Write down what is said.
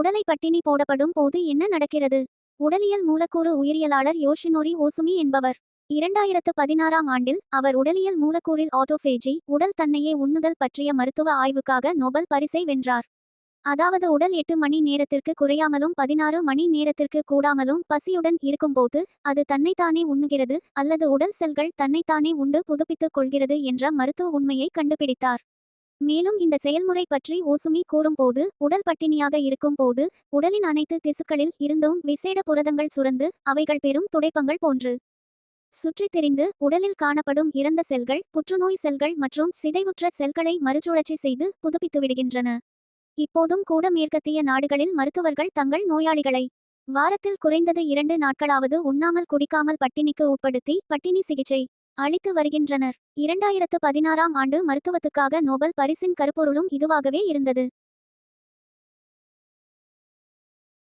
உடலை பட்டினி போடப்படும் போது என்ன நடக்கிறது? உடலியல் மூலக்கூறு உயிரியலாளர் யோஷினோரி ஓசுமி என்பவர். இரண்டாயிரத்து பதினாறாம் ஆண்டில் அவர் உடலியல் மூலக்கூறில் ஆட்டோபேஜி உடல் தன்னையே உண்ணுதல் பற்றிய மருத்துவ ஆய்வுக்காக நோபல் பரிசை வென்றார். அதாவது உடல் எட்டு மணி நேரத்திற்கு குறையாமலும் பதினாறு மணி நேரத்திற்கு கூடாமலும் பசியுடன் இருக்கும்போது அது தன்னைத்தானே உண்ணுகிறது அல்லது உடல் செல்கள் தன்னைத்தானே உண்டு புதுப்பித்துக் கொள்கிறது என்ற மருத்துவ உண்மையை கண்டுபிடித்தார். மேலும் இந்த செயல்முறை பற்றி ஓசுமி கூறும்போது உடல் பட்டினியாக இருக்கும் போது உடலின் அனைத்து திசுக்களில் இருந்தும் விசேட புரதங்கள் சுரந்து அவைகள் பெரும் துடைப்பங்கள் போன்று சுற்றித் திரிந்து உடலில் காணப்படும் இறந்த செல்கள் புற்றுநோய் செல்கள் மற்றும் சிதைவுற்ற செல்களை மறுசுழற்சி செய்து புதுப்பித்து விடுகின்றன. இப்போதும் கூட மேற்கத்திய நாடுகளில் மருத்துவர்கள் தங்கள் நோயாளிகளை வாரத்தில் குறைந்தது இரண்டு நாட்களாவது உண்ணாமல் குடிக்காமல் பட்டினிக்கு உட்படுத்தி பட்டினி சிகிச்சை அளித்து வருகின்றனர். இரண்டாயிரத்து பதினாறாம் ஆண்டு மருத்துவத்துக்காக நோபல் பரிசின் கருப்பொருளும் இதுவாகவே இருந்தது.